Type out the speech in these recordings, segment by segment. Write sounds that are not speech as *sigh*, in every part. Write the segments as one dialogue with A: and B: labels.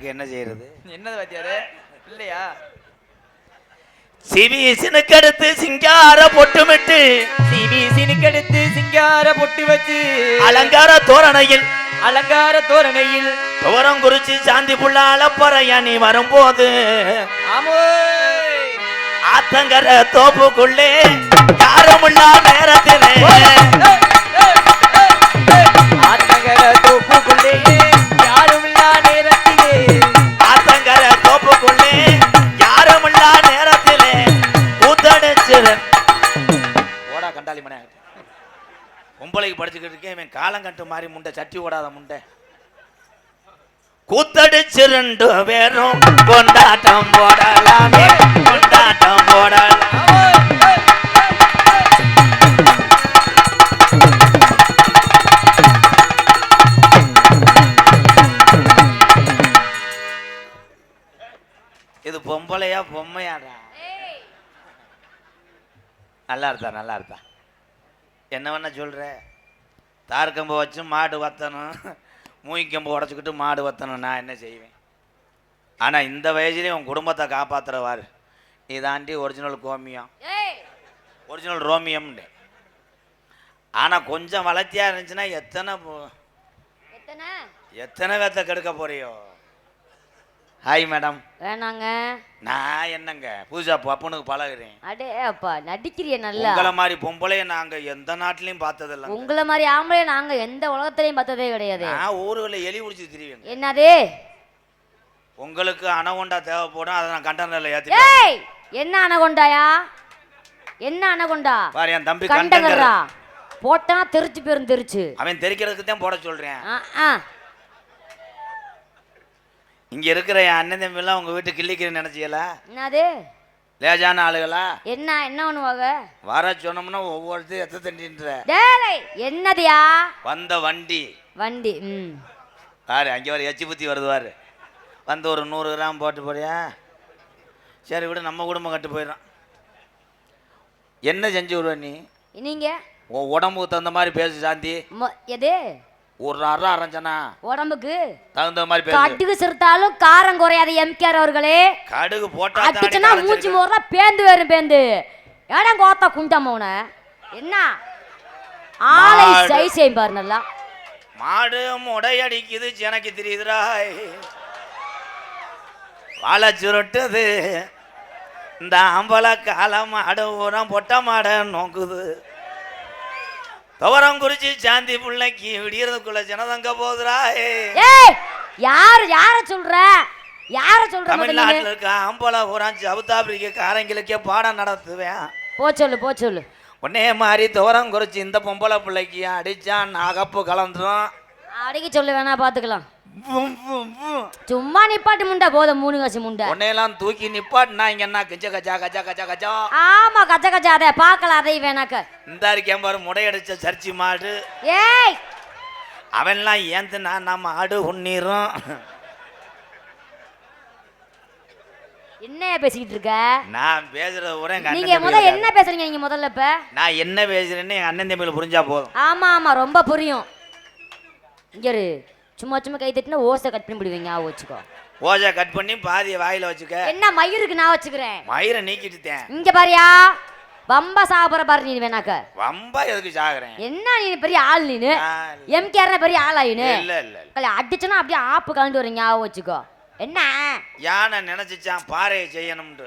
A: இருக்கு என்ன செய்யறது?
B: என்னது வாத்தியாரு? இல்லையா?
A: சிபிஎஸ்னுக்கு அடுத்து சிங்கார பொட்டுமிட்டு
B: சிபிசினுக்கு அடுத்து சிங்கார பொட்டு வச்சு
A: அலங்கார தோரணையில்
B: அலங்கார தோரணையில்
A: துவரம் குறிச்சு சாந்தி புள்ள அலப்பறையா நீ வரும்போது ஆத்தங்கர தோப்புக்குள்ளே யாருமில்லா நேரத்திலே காலங்கட்டு மாதிரி முண்டை சட்டி ஓடாத முண்டை. கூத்தடிச்சிருண்டு பேரும் கொண்டாட்டம் போடலாமே கொண்டாட்டம் போடலாம். இது பொம்பளையா பொம்மையாடா? நல்லா இருந்தா நல்லா இருந்தா என்ன வேணா சொல்ற? தார் கம்பை வச்சு மாடு வத்தணும். மூங்கி கம்பை உடச்சிக்கிட்டு மாடு வத்தணும். நான் என்ன செய்வேன்? ஆனால் இந்த வயசுலேயும் உன் குடும்பத்தை காப்பாத்துறவாரு. இதாண்டி ஒரிஜினல் கோமியம். ஒரிஜினல் ரோமியம்னு ஆனால் கொஞ்சம் வளர்த்தியா இருந்துச்சுன்னா எத்தனை
C: எத்தனை?
A: பேர்த்த கெடுக்க போறியோ? ஹாய் மேடம்
C: வேணாங்க.
A: நான் என்னங்க? புதுசா பப்பனுக்கு பழகுறேன்.
C: அடே அப்பா நடிக்கிறிய நல்லா.
A: உங்களை மாதிரி பொம்பளைய நாங்க எந்த நாட்டிலையும் பார்த்ததில்ல
C: உங்களை மாதிரி ஆம்பளை நாங்க எந்த உலகத்திலையும் பார்த்ததே கிடையாது.
A: நான் ஊர்களில் எலி பிடிச்சி திரிவேங்க.
C: என்னது?
A: உங்களுக்கு அணகொண்டா தேவைப்படும் அதை நான் கண்டனரில் ஏற்றி
C: ஏய் என்ன அனகொண்டாயா என்ன அனகொண்டா
A: பாரு என் தம்பி கண்டங்கர்
C: போட்டா தெரிச்சு பேரும் தெரிச்சு.
A: அவன் தெரிக்கிறதுக்கு தான் போட சொல்றேன்.
C: ஆ.
A: இங்க இருக்கிற என் அண்ணன் தம்பி எல்லாம் உங்க வீட்டு கிள்ளிக்கிறேன்னு நினைச்சியல
C: என்னது?
A: லேஜான ஆளுகளா?
C: என்ன என்ன பண்ணுவாங்க
A: வர சொன்னோம்னா ஒவ்வொருத்தையும் எத்த தண்டின்ற.
C: டேய் என்னதுயா?
A: வந்த வண்டி.
C: வண்டி ம்.
A: பாரு அங்கே ஒரு எச்சி புத்தி வருது பாரு. வந்து ஒரு நூறு கிராம் போட்டு போறியா? சரி விடு நம்ம குடும்பம் கட்டு போயிடும் என்ன செஞ்சு விடுவ நீ?
C: நீங்க?
A: உன் உடம்புக்கு தகுந்த மாதிரி பேசு சாந்தி.
C: எது?
A: ஒரு அரை அரைஞ்சனா?
C: உடம்புக்கு
A: தகுந்த மாதிரி பேசு.
C: கட்டுக்கு சிறுத்தாலும் காரம் குறையாத எம்கேஆர் அவர்களே.
A: கடுகு போட்டா
C: அடிச்சுனா மூச்சு மோறா பேந்து வரும் பேந்து. ஏடம் கோத்தா குண்டமோன என்ன? ஆளை. சை செய்யும் பாரு நல்லா.
A: மாடு முடையடிக்குது எனக்கு தெரியுதுராய் வாழை சுருட்டுது. இந்த ஆம்பளை கால மாடு ஊரம் பொட்ட மாடை நோக்குது. துவரம் குறிச்சி சாந்தி பிள்ளைக்கு விடியறதுக்குள்ள ஜனதங்க
C: ஏய் யார் யார சொல்ற? யார சொல்ற?
A: தமிழ்நாட்டில் இருக்க ஆம்பளை ஊரான் சவுத் ஆப்பிரிக்க காரங்களுக்கே பாடம் நடத்துவேன்.
C: போ சொல்லு போ சொல்லு.
A: உன்னே மாதிரி துவரம் குறிச்சி இந்த பொம்பளை பிள்ளைக்கு அடிச்சான் நகப்பு கலந்துரும்.
C: அடிக்க சொல்லு வேணா
A: வும்.
C: சும்மா நிப்பாட்டு முண்டை போதும் மூணு காசு முண்டை.
A: உன்னையெல்லாம் தூக்கி நிப்பாட்டினா இங்க என்ன கச்ச கச்சா கச்சா கச்சா கச்சா
C: ஆமா கச்ச கச்ச அதை பார்க்கலாம் அதை வேணாக்க.
A: இந்த இருக்கேன் பாரு முடையடிச்ச சர்ச்சி மாடு.
C: ஏய்!
A: அவன்லாம் ஏந்துனா நம்ம ஆடு உண்ணீரும்.
C: என்னைய பேசிக்கிட்டு இருக்க?
A: நான் பேசுறது கூட எங்க
C: நீங்க முதல்ல என்ன பேசுறீங்க நீங்க முதல்ல இப்ப?
A: நான் என்ன பேசுறேன்னு எங்க அண்ணன் தம்பியில் புரிஞ்சா போதும்.
C: ஆமா ஆமா ரொம்ப புரியும். இங்க சும்மா சும்மா கை தட்டினா ஓசை கட் பண்ணி விடுவீங்க ஞாபகம் வச்சுக்கோ.
A: ஓஜை கட் பண்ணி பாதியை வாயில வச்சுக்க.
C: என்ன மயிருக்கு நான் வச்சுக்கிறேன்?
A: மயிரை நீக்கிட்டுட்டேன்.
C: இங்க பாரியா வம்பா சாப்பிட பாரு நீ வேணாக்க.
A: வம்பா எதுக்கு சாகுறேன்?
C: என்ன நீ பெரிய ஆள் நீனு?
A: நான்
C: எம்கேஆர் பெரிய ஆள் ஆயினு
A: இல்ல இல்ல
C: அடிச்சனா அப்படியே ஆப்பு கலந்து வர ஞாபகம் வச்சுக்கோ. என்ன?
A: யானை நினைச்சிச்சான் பாறையை செய்யணும்ட்டு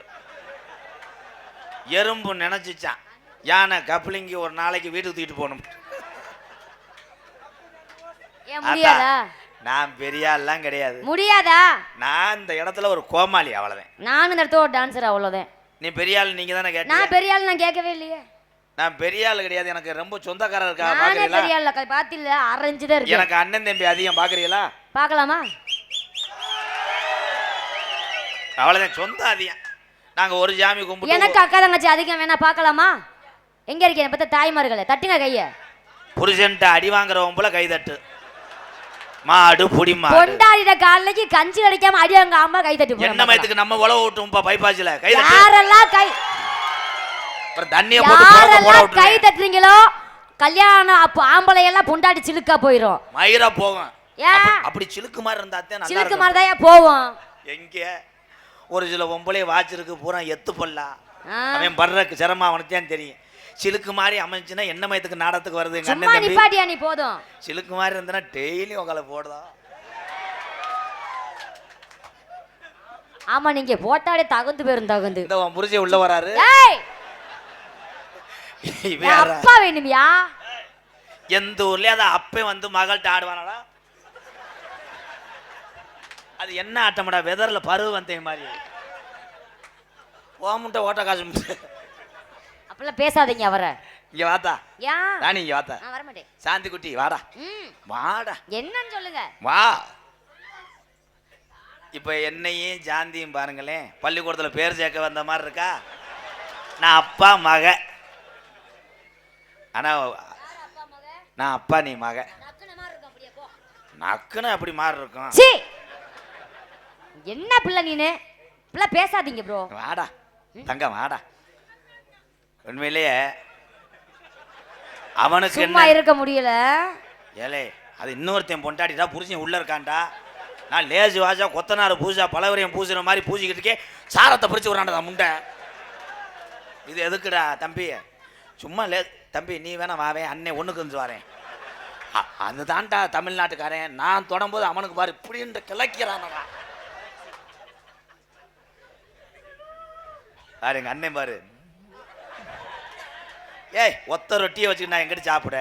A: எறும்பு நினைச்சிச்சான் யானை கப்ளிங்கி ஒரு நாளைக்கு வீட்டுக்கு தூக்கிட்டு போகணும்.
C: ஏன் முடியாதா?
A: நான் பெரிய ஆள்லாம் கிடையாது.
C: முடியாதா?
A: நான் இந்த இடத்துல ஒரு கோமாளி அவ்வளவுதான்.
C: நானும் இந்த இடத்துல ஒரு டான்சர் அவ்வளோதான்
A: நீ பெரிய ஆள் நீங்க தானே கேட்டீங்க?
C: நான் பெரிய ஆள் நான் கேட்கவே இல்லையே.
A: நான் பெரிய ஆள் கிடையாது. எனக்கு ரொம்ப சொந்தக்காரர் இருக்கா
C: நானே
A: பாக்குறீங்களா?
C: பெரிய ஆள் பாத்தில அரைஞ்சுதான் இருக்கு.
A: எனக்கு அண்ணன் தம்பி அதிகம் பாக்குறீங்களா?
C: பார்க்கலாமா
A: அவ்வளவுதான் சொந்த அதிகம். நாங்க ஒரு சாமி கும்பிட்டு
C: எனக்கு அக்கா தங்கச்சி அதிகம் வேணா பார்க்கலாமா எங்க இருக்கீங்க? பத்த தாய்மார்களே தட்டுங்க கைய.
A: புருஷன்ட்ட அடி வாங்குறவன் போல கை தட்டு மாடு புடி மாடு.
C: கொண்டாடிட காலைக்கு கஞ்சி அடிக்காம அடி அங்க அம்மா கை தட்டி போடுங்க
A: என்ன. மயத்துக்கு நம்ம உழவு விட்டும்ப்பா பைப்பாசில கை தட்டு.
C: யாரெல்லாம் கை
A: அப்புறம் தண்ணியை போட்டு
C: யாரெல்லாம் கை தட்டுறீங்களோ கல்யாணம் அப்போ ஆம்பளை எல்லாம் பொண்டாட்டி சிலுக்கா போயிரும்.
A: மயிரா போகும்.
C: ஏன்?
A: அப்படி- சிலுக்கு மாதிரி இருந்தா தான் நல்லா
C: சிலுக்கு. மாதிரி தான் போவோம்?
A: எங்க? ஒரு சில பொம்பளை வாச்சிருக்கு பூரா எத்து பொல்லா. அவன் படுற சிரமம் அவனுக்கு தான் தெரியும். சிலுக்கு மாதிரி அமைஞ்சுன்னா என்ன மயத்துக்கு நாடகத்துக்கு வருது எங்க
C: சும்மா
A: அண்ணன் தம்பி?
C: நிப்பாட்டியா நீ போதும்.
A: சிலுக்கு மாதிரி இருந்தனா டெய்லி உங்களை போடுதா?
C: ஆமா நீங்க போட்டாலே தகுந்து பேரும் தகுந்து.
A: இந்த உன் புருஷன் உள்ள வராரு.
C: ஏய்!
A: இவன்
C: என்
A: யாரா?
C: அப்பா வேணுமியா?
A: எந்த ஊர்லயே அதை அப்பே வந்து மகள்கிட்ட ஆடுவானடா. அது என்ன ஆட்டமடா வெதர்ல பருவ வந்தேன் மாதிரி. ஓமுண்ட ஓட்ட காசு முட்டை.
C: அப்பெல்லாம் பேசாதீங்க அவரை.
A: இங்க வாத்தா.
C: ஏன்
A: ராணி இங்க வாத்தா.
C: நான் வரமாட்டேன்
A: சாந்தி குட்டி வாடா.
C: ம்.
A: வாடா.
C: என்னன்னு சொல்லுங்க.
A: வா. இப்போ என்னையும் ஜாந்தியும் பாருங்களேன் பள்ளிக்கூடத்தில் பேர் சேர்க்க வந்த மாதிரி இருக்கா? நான் அப்பா மக. ஆனால் நான் அப்பா நீ மக. நக்குன்னு அப்படி மாதிரி இருக்கும்.
C: சி. என்ன பிள்ளை நீனு? பிள்ளை பேசாதீங்க ப்ரோ
A: வாடா. தங்க வாடா. உண்மையிலேயே அவனுக்கு
C: சும்மா
A: என்ன
C: இருக்க முடியல.
A: ஏலே அது இன்னொருத்தன் பொண்டாடிட்டா புருஷன் உள்ள இருக்கான்டா. நான் லேசு வாசா கொத்தனார் பூஜா பலவரையும் பூசுற மாதிரி பூசிக்கிட்டு இருக்கே சாரத்தை பிரிச்சு விட்றான்டா முண்டை. இது எதுக்குடா தம்பி? சும்மா லே தம்பி நீ வேணா வாவேன் அண்ணன் ஒண்ணுக்கு வந்து வரேன். அ- அது தான்டா தமிழ்நாட்டுக்காரன். நான் தொடரும்போது அவனுக்கு பாரு இப்படின்ற கிளக்கிறானடா. பாரு எங்க அண்ணன் பாரு. ஏய் ஒத்த ரொட்டியை வச்சுக்கிட்டு நான் எங்கிட்ட சாப்பிட?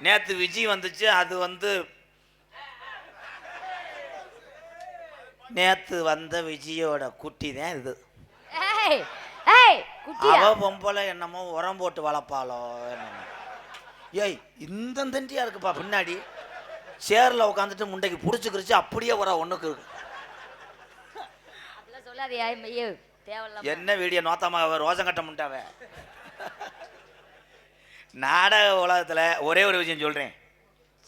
A: நேத்து விஜய் வந்துச்சு அது வந்து நேத்து வந்த விஜயோட குட்டி தான் இது. அவ பொம்பளை என்னமோ உரம் போட்டு வளர்ப்பாளோ ஏய் இந்த தண்டியா இருக்குப்பா பின்னாடி. சேர்ல உட்காந்துட்டு முண்டைக்கு புடிச்சுக்கிருச்சு அப்படியே வர ஒண்ணுக்கு இருக்கு. *laughs* என்ன வீடியோ நோத்தாம அவ ரோசங்கட்ட முண்டாவ நாடக உலகத்துல ஒரே ஒரு விஷயம் சொல்றேன்.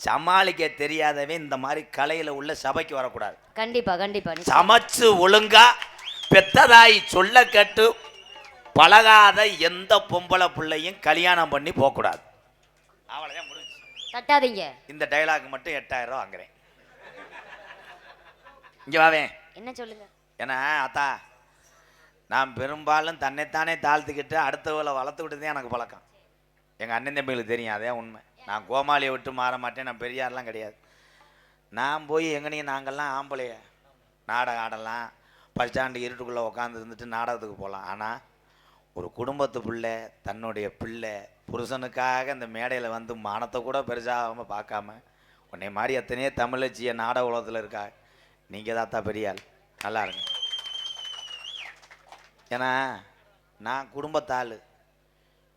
A: சமாளிக்க தெரியாதவன் இந்த மாதிரி கலையில உள்ள சபைக்கு வரக்கூடாது.
C: கண்டிப்பா கண்டிப்பா நீ
A: சமைச்சு ஒழுங்கா பெத்ததாய் சொல்ல கேட்டு பழகாத எந்த பொம்பளை பிள்ளையும் கல்யாணம் பண்ணி போகக்கூடாது. அவ்வளோதான் முடிஞ்சு
C: தட்டாதீங்க.
A: இந்த டைலாக் மட்டும் எட்டாயிரம் ரூபா வாங்குறேன். இங்கே வாவேன்
C: என்ன சொல்லுங்க?
A: ஏன்னா அத்தா நான் பெரும்பாலும் தன்னைத்தானே தாழ்த்துக்கிட்டு அடுத்தவளை வளர்த்துக்கிட்டு தான் எனக்கு பழக்கம். எங்கள் அண்ணன் தம்பிகளுக்கு தெரியும் அதே உண்மை. நான் கோமாளியை விட்டு மாற மாட்டேன் நான் பெரியாரெலாம் கிடையாது. நான் போய் எங்கனையும் நாங்கள்லாம் ஆம்பளைய நாடகம் ஆடலாம் பஸ்டாண்டு இருட்டுக்குள்ளே உட்காந்து இருந்துட்டு நாடகத்துக்கு போகலாம் ஆனால் ஒரு குடும்பத்து பிள்ளை தன்னுடைய பிள்ளை புருஷனுக்காக இந்த மேடையில் வந்து மானத்தை கூட பெருசாகாமல் பார்க்காம உன்னை மாதிரி எத்தனையோ தமிழச்சிய நாடக உலகத்தில் இருக்கா. நீங்கள் தாத்தா பெரியாள் நல்லா இருங்க. ஏன்னா நான் குடும்பத்தாள்.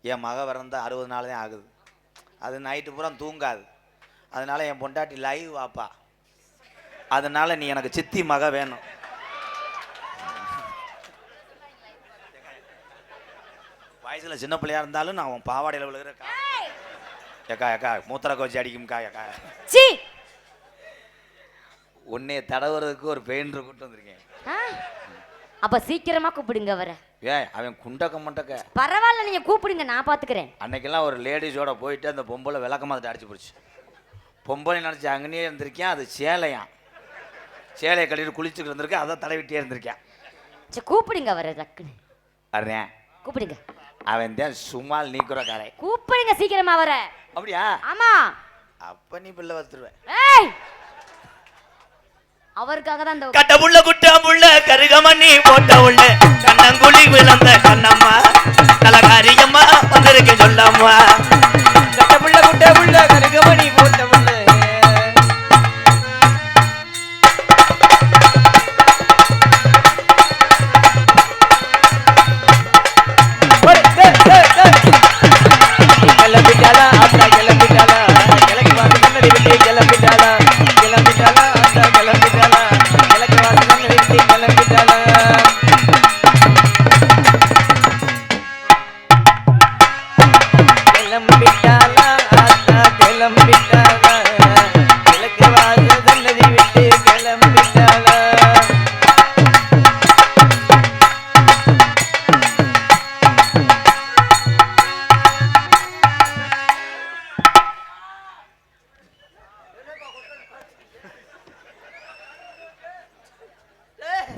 A: என் மக பிறந்த அறுபது நாள் தான் ஆகுது. அது நைட்டு பூரா தூங்காது. அதனால என் பொண்டாட்டி லைவ் வாப்பா. அதனால நீ எனக்கு சித்தி மக வேணும். வயசில் சின்ன பிள்ளையா இருந்தாலும் நான் உன் பாவாடையில் விழுகிறக்கா ஏக்கா ஏக்கா மூத்திர கோச்சி அடிக்கும்க்கா ஏக்கா.
C: சி
A: உன்னைய தடவுறதுக்கு ஒரு பெயிண்டர் கூட்டு வந்திருக்கேன்?
C: அப்ப சீக்கிரமா கூப்பிடுங்க அவரை.
A: ஏய் அவன் குண்டக்க முண்டக்க.
C: பரவாயில்ல நீங்க கூப்பிடுங்க நான் பாத்துக்கிறேன்.
A: அன்னைக்கெல்லாம் ஒரு லேடிஸோட போயிட்டு அந்த பொம்பளை விளக்கமாத்த அடிச்சு போச்சு பொம்பளை நினச்சி அங்கனே இருந்திருக்கேன் அது சேலையாம். சேலையை கட்டிட்டு குளிச்சுட்டு இருந்திருக்கேன் அதை தடவிட்டே இருந்திருக்கேன்
C: சரி கூப்பிடுங்க அவரை டக்குன்னு.
A: வர்றேன்
C: கூப்பிடுங்க.
A: அவன் தான் சும்மால் நீக்குறக்காரன்.
C: கூப்பிடுங்க சீக்கிரமா அவரை.
A: அப்படியா?
C: ஆமா.
A: அப்ப நீ பிள்ளை வத்துருவேன்
C: ஏய்! அவருக்காக தான் இந்த
A: கட்ட புள்ள குட்ட புள்ள கருகமணி போட்ட உள்ள கண்ணங்குழி விழுந்த கண்ணம்மா. கலகாரியம்மா வந்திருக்க சொல்லம்மா.
B: கட்ட புள்ள குட்ட புள்ள கருகமணி போட்ட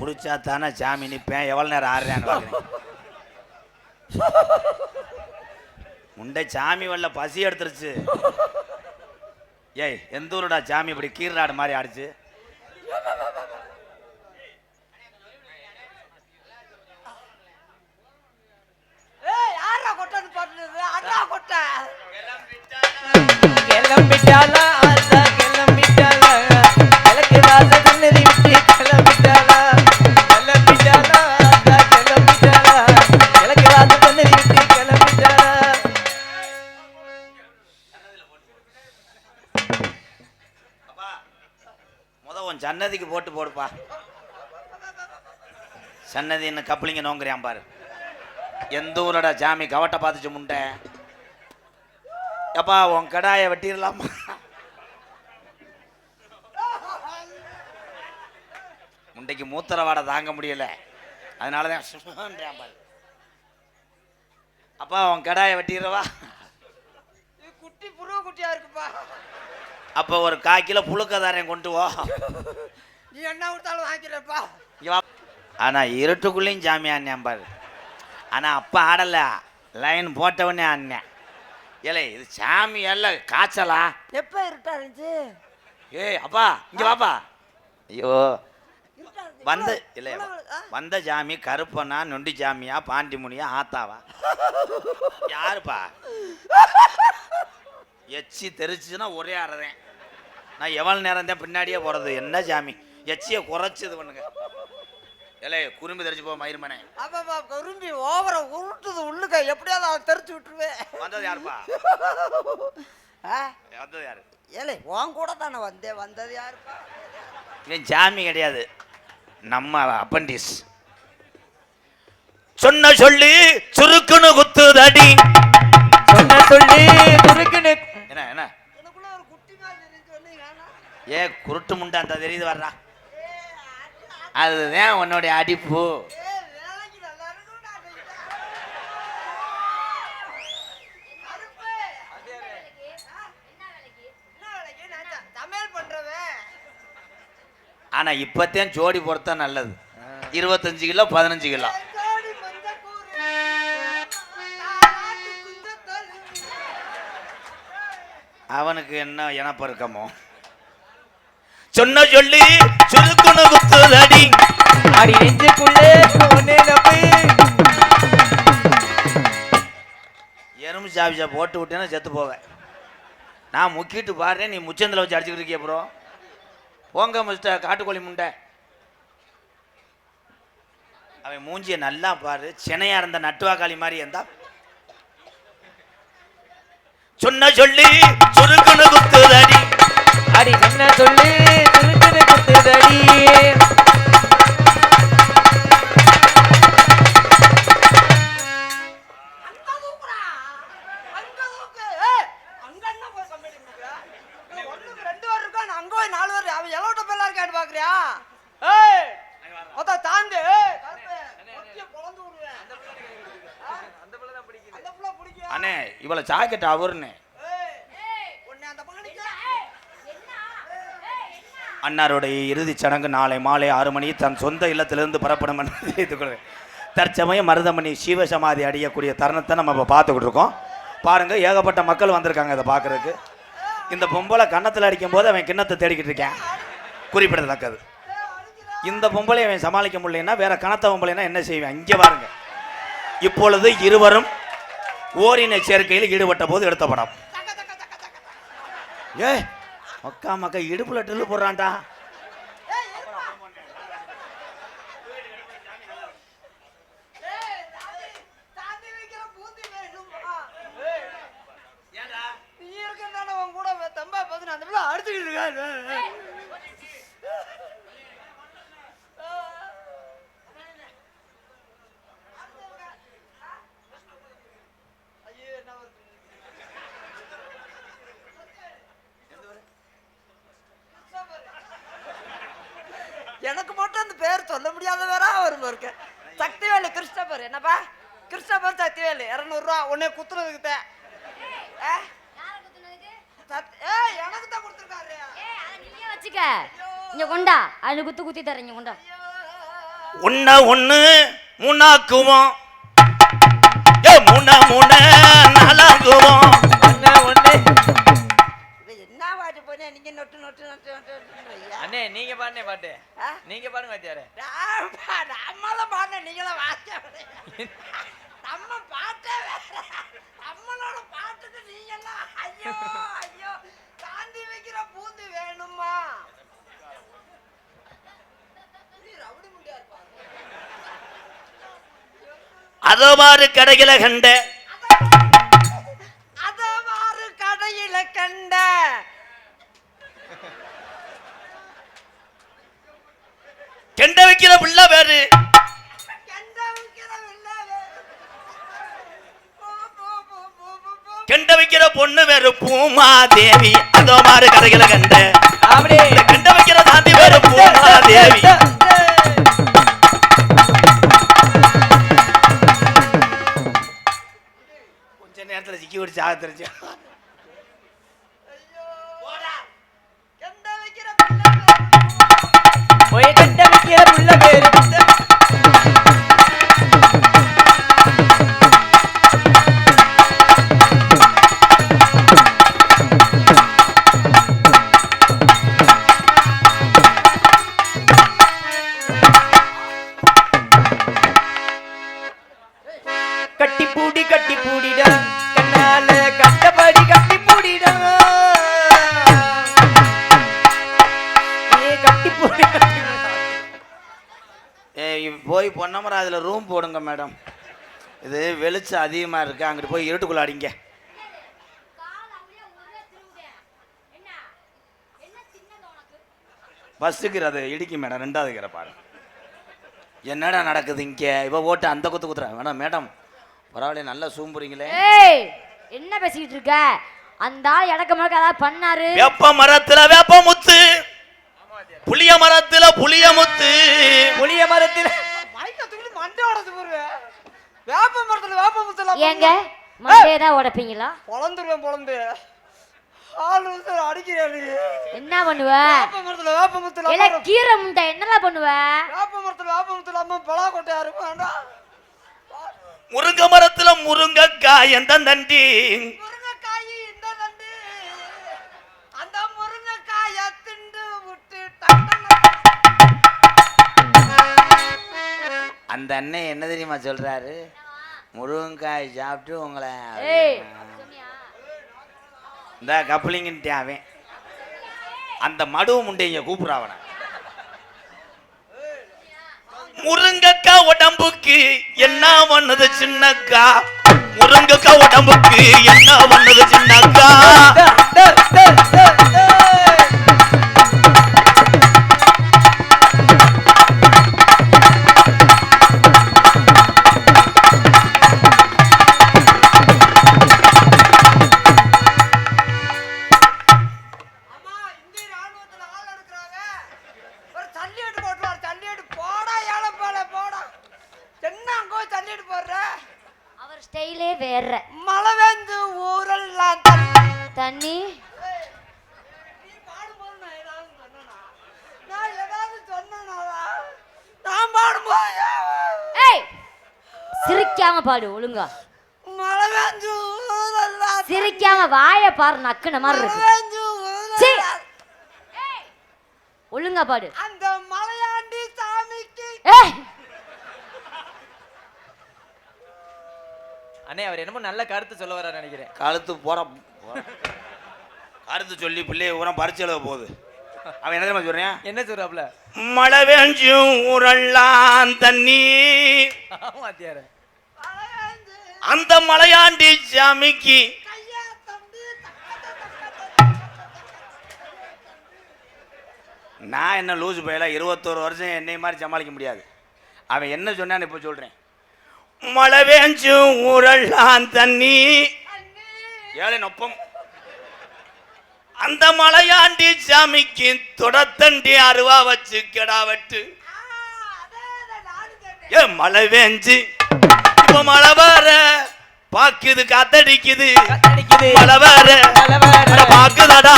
A: வச்சா தானே சாமி நிற்பேன் எவ்வளோ நேரம் ஆடுறேன்னு பார்க்குறேன் முண்டை சாமி வரல பசி எடுத்துருச்சு. ஏய் எந்த ஊருடா சாமி இப்படி கீர்நாடு மாதிரி ஆடிச்சு? உன் சன்னதிக்கு போட்டு போடுப்பா. சன்னதி என்ன கப்பலிங்க நோங்குறியான் பாரு. எந்த ஊரோட சாமி கவட்டை பார்த்துச்சு முண்டை? எப்பா உன் கடாயை வெட்டிடலாமா? முண்டைக்கு மூத்திர வாடை தாங்க முடியல. அதனால தான் சும்மான்றான் பாரு. அப்பா உன் கடாயை வெட்டிடுறவா
D: குட்டி புருவ குட்டியா இருக்குப்பா.
A: அப்போ ஒரு கால் கிலோ புழுக்கதாரையும் கொண்டு வா.
D: நீ என்ன கொடுத்தாலும் வாங்கிக்கிறப்பா.
A: இங்க வா. ஆனா இருட்டுக்குள்ளேயும் சாமி ஆடினேன் பாரு. ஆனா அப்ப ஆடல. லைன் போட்டவனே ஆடினேன். ஏலே இது சாமி அல்ல காய்ச்சலா?
D: எப்ப இருட்டா இருந்துச்சு?
A: ஏய் அப்பா இங்க வாப்பா. ஐயோ. வந்த இல்ல? வந்த சாமி கருப்பனா நொண்டி சாமியா பாண்டி முனியா ஆத்தாவா? யாருப்பா? எச்சி தெரிச்சுன்னா ஒரே அறதேன் நான் எவ்வளவு நேரம் தான் பின்னாடியே போறது? என்ன சாமி எச்சியை குறைச்சது பண்ணுங்க. ஏலே குறும்பு தெரிச்சு போ மயிருமனே
D: ஆமாப்பா கரும்பி ஓவர உருட்டுது உள்ளுக்க. எப்படியாவது அவன் தெரிச்சு விட்டுருவேன்.
A: வந்தது யாருப்பா?
D: ஆ?
A: வந்தது யாரு?
D: ஏலே உன் கூட தானே வந்தேன். வந்தது யாருப்பா?
A: இவன் சாமி கிடையாது. நம்ம அப்பண்டிஸ் சொன்ன சொல்லி சுருக்குன்னு குத்துதடி.
D: சொன்ன சொல்லி துருக்குன்னு
A: என்ன என்ன? ஏ குருட்டு முண்டை அந்த தெரியுது வர்றா. அதுதான் உன்னுடைய அடிப்பு. ஆனா இப்பத்தான் ஜோடி பொறுத்தா நல்லது. இருபத்தஞ்சு கிலோ பதினஞ்சு கிலோ. அவனுக்கு என்ன இனப்பெருக்கமோ? சொன்ன சொல்லி சுருக்குன்னு குத்துதடி
D: அடி. நெஞ்சுக்குள்ளே போனே நம்பி.
A: எறும்பு சாவிச்சா போட்டு விட்டேன்னா செத்து போவேன். நான் முக்கிட்டு பாடுறேன் நீ முச்சந்தில் வச்சு அடிச்சுக்கிட்டு இருக்கிய ப்ரோ. போங்க மிஸ்டர் காட்டுக்கோழி முண்டை. அவன் மூஞ்சியை நல்லா பாரு. சினையா இருந்த நட்டுவாக்காளி மாதிரி இருந்தா சொன்ன சொல்லி சுருக்குன்னு குத்துதடி.
D: அடி சொன்ன சொல்லி சுருக்குன்னு குத்துதடி.
A: அண்ணே ஜாக்கெட் அவருன்னு. அன்னாருடைய இறுதிச் சடங்கு நாளை மாலை ஆறு மணி தன் சொந்த இல்லத்திலிருந்து புறப்படும் என்று *laughs* தெரிவித்துக் தற்சமயம் மருதமணி சிவசமாதி அடையக்கூடிய தருணத்தை நம்ம இப்போ பார்த்துக்கிட்டு இருக்கோம். பாருங்க ஏகப்பட்ட மக்கள் வந்திருக்காங்க இதை பார்க்கறதுக்கு. இந்த பொம்பளை கன்னத்தில் அடிக்கும் போது அவன் கிண்ணத்தை தேடிக்கிட்டு இருக்கேன். குறிப்பிடத்தக்கது. இந்த பொம்பளை அவன் சமாளிக்க முடியலன்னா வேற கனத்த பொம்பளைன்னா என்ன செய்வேன்? இங்கே பாருங்க. இப்பொழுது இருவரும் ஓரின சேர்க்கையில் ஈடுபட்ட போது எடுத்த படம். ஏ மக்கா மக்கா இடுப்புல டில்லு போடுறான்டா
D: அடிச்சுக்கிட்டு இருக்காரு எனக்கு மட்டும் அந்த பேர் சொல்ல முடியாத வேற வரும் இருக்க சக்திவேலு கிருஷ்ணபர் என்னப்பா? கிருஷ்ணபர் சக்திவேலு. இரநூறுவா. உன்னை குத்துறதுக்கு தான் எனக்கு தான் கொடுத்துருக்காரு.
C: வச்சுக்க. இங்க கொண்டா. அது குத்து குத்தி தரேன் இங்க கொண்டா.
A: உன்ன ஒண்ணு மூணாக்குவோம்
B: ஒண்ணு ஒண்ணு.
D: இப்ப என்ன பாட்டு போனே? நீங்க நொட்டு நொட்டு நொட்டு நொட்டு நொட்டுன்றீங்க?
B: அண்ணே நீங்க பாடுனே பாட்டு? நீங்க பாடுங்க வாத்தியாரே.
D: நம்மளும் பாடின நீங்களும் வாசிச்ச நம்ம பாட்டே வேற. நம்மளோட பாட்டுக்கு நீங்கெல்லாம் ஐயோ ஐயோ தாண்டி வைக்கிற பூந்து வேணுமா? நீ ரவுடி முண்டியா இருப்பாங்க.
A: அதோ பாரு கடையில கண்ட
D: கெண்ட
A: வைக்கிற புள்ள பேரு
D: கண்ட வைக்கிற
A: பொண்ணு பேரு பூமா தேவி அதோ பாரு கடையில கண்ட. கெண்ட வைக்கிற சாந்தி பேரு பூமா தேவி கொஞ்ச நேரத்துல சிக்கி பிடிச்சி ஆகத்திருச்சு
D: ஐயோ.
B: கட்டி பூடிட கட்டி கண்ணால கட்டபடி கட்டி பூடிட. கட்டி பூடி.
A: ஏய் போய் பொன்னமரா அதில் ரூம் போடுங்க மேடம் இது வெளிச்சம் அதிகமாக இருக்கு. அங்கிட்டு போய் இருட்டுக்குள்ள அடிங்க. ஃபஸ்ட்டுக்கு அது இடிக்கும் மேடம் ரெண்டாவது கிற பாரு என்னடா நடக்குது இங்கே? இப்போ ஓட்டு அந்த குத்து குத்துறேன் மேடம் மேடம் பரவாயில்ல நல்லா சூம்புறீங்களே.
C: ஏய் என்ன பேசிக்கிட்டு இருக்க? அந்த ஆள் இடக்க முழக்க ஏதாவது பண்ணாரு?
A: வேப்ப மரத்துல வேப்ப முத்து. புளிய மரத்துல புளிய முத்து.
B: புளிய மரத்தில்.
D: வேப்ப மரத்துல வேப்ப முத்தல
C: ஏங்க மண்டே தான் உடைப்பீங்களா?
D: பொழந்துருவேன் பொழந்து.
C: என்ன பண்ணுவ?
D: வேப்ப மரத்துல வேப்ப முத்தல
C: இல்ல கீரை முண்டை என்னலாம் பண்ணுவ?
D: வேப்ப மரத்துல வேப்ப முத்தல அம்மா பலா கொட்டையா இருக்கும்
A: முருங்க மரத்துல முருங்கக்காய் எந்த தண்டு
D: அந்த
A: அண்ணன் என்ன தெரியுமா சொல்றாரு? முருங்கக்காய் சாப்பிட்டு உங்களை இந்த கப்ளிங்கின்ட்டு அவன். அந்த மடுவு முண்டைங்க கூப்பிடுற அவனை முருங்கக்கா உடம்புக்கு என்ன பண்ணது சின்னக்கா? முருங்கக்கா உடம்புக்கு என்ன பண்ணது சின்னக்கா?
C: சிரிக்காம பாடு ஒழுங்கா. சிரிக்காம வாய பாரு நக்குன மாதிரி
D: மழை
C: இருக்கு ஒழுங்கா பாடு.
D: அந்த மலையாண்டி சாமிக்கு
B: அண்ணே அவர் என்னமோ நல்ல கருத்து சொல்ல வர நினைக்கிறேன்.
A: கழுத்து போற கருத்து சொல்லி பிள்ளைய ஊரம் பறிச்சு எழுத போகுது. அவன் என்ன தெரியுமா சொல்றேன்?
B: என்ன சொல்றாப்ல?
A: மழை பெஞ்சும் ஊரெல்லாம் தண்ணி அந்த மலையாண்டி சாமிக்கு
D: கையா தம்பி
A: நான் என்ன லூசு பயலா இருபத்தோரு வருஷம் என்னை மாதிரி சமாளிக்க முடியாது. அவன் என்ன சொன்னான்னு இப்போ சொல்கிறேன் மழை பெஞ்சும் ஊரெல்லாம் தண்ணி ஏழை நொப்பம். அந்த மலையாண்டி சாமிக்கு தொடத்தண்டி அருவா வச்சு கெடா வெட்டு. ஏ மழை வேஞ்சு இப்போ மழை வர பாக்குது காத்தடிக்குது.
B: அடிக்குது
A: மழை வர பாக்குதாடா.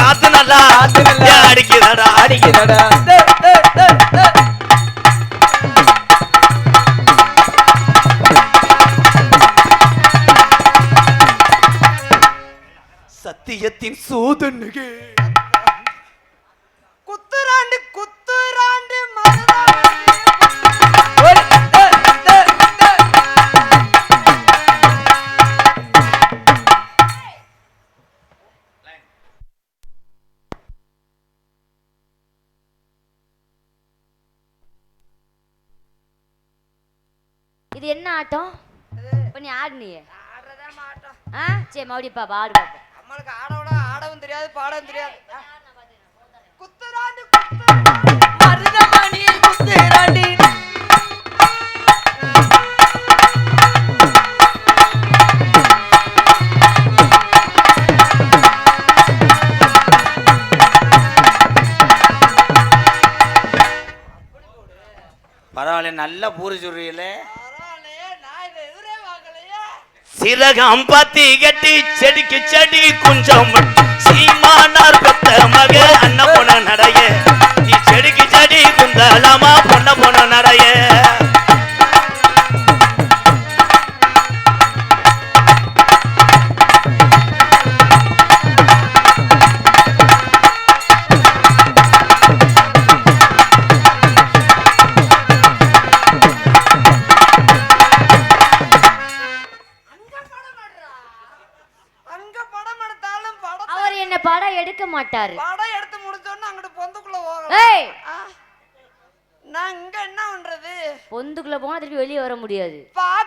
A: காத்து நல்லா. அடிக்குதாடா.
B: அடிக்குதாடா. சத்தியத்தின் சோதனையே
D: குத்துராண்டு குத்துராண்டு.
C: இது என்ன ஆட்டம்? இப்போ நீ ஆடுனியே.
D: ஆடுறதே மாட்டோம்
C: ஆ? சரி மறுபடியும் பாப்பா ஆடு பாப்பா.
D: நம்மளுக்கு ஆடவிட ஆடவும் தெரியாது பாடவும் தெரியாது. குத்துராண்டு குத்துராண்டு
B: மருதமணி குத்துராண்டி
A: பரவாயில்ல நல்ல பூரி சொல்றீங்களே
D: பரவாயில்லையே நான் இதை எதிரே வாங்கலையே
A: சிறகம் பத்தி கட்டி செடிக்கு செடி குஞ்சம். சீமானார் பெத்த மக அண்ண போன நடைய. செடிக்கு செடி குந்தலாமா பொண்ண போன நடைய.
C: என்ன படம் எடுக்க மாட்டாரு.
D: படம் எடுத்து முடிச்சோன்னு அங்கிட்டு பொந்துக்குள்ள
C: ஏய்!
D: போகலாம் நான் இங்க என்ன பண்றது?
C: பொந்துக்குள்ள போனா திருப்பி வெளியே வர முடியாது.
D: பாக்கு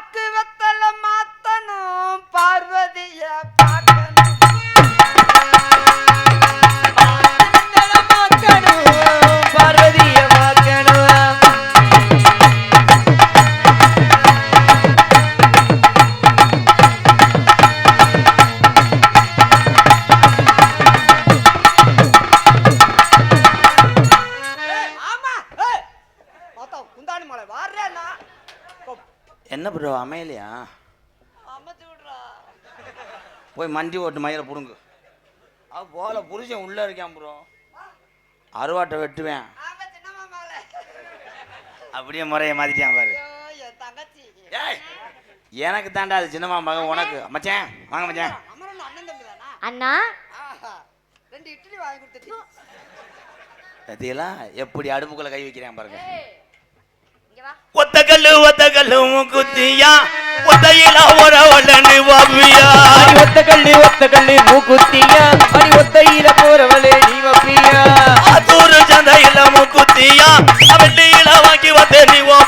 A: போய் மண்டி ஓட்டு மயில புடுங்கு. அவ போல புருஷன் உள்ள இருக்கான் ப்ரோ. அருவாட்டை வெட்டுவேன். அப்படியே முறையை மாத்திட்டான் பாரு. எனக்கு தாண்டா அது சின்னம்மா மகன் உனக்கு. மச்சான் வாங்க மச்சான்.
D: அமரன் அண்ணன் தம்பி தானா
C: அண்ணா
D: ரெண்டு இட்லி வாங்கி கொடுத்துட்டு
A: பத்தியெல்லாம் எப்படி அடுப்புக்குள்ள கை வைக்கிறேன் பாருங்க.
C: இங்க வா
A: ஒத்த கல்லு ஒத்த கல்லு குத்தியா ஒத்தையில உறவலன்னு வாப்பியா?
B: அடி ஒத்த கள்ளி ஒத்த கள்ளி மூக்குத்தியா அடி ஒத்தையில போறவளே நீ வப்பியா?
A: ஆத்தூரு சந்தையில முக்குத்தியா வெள்ளியில வாங்கி வந்தே நீ ஓ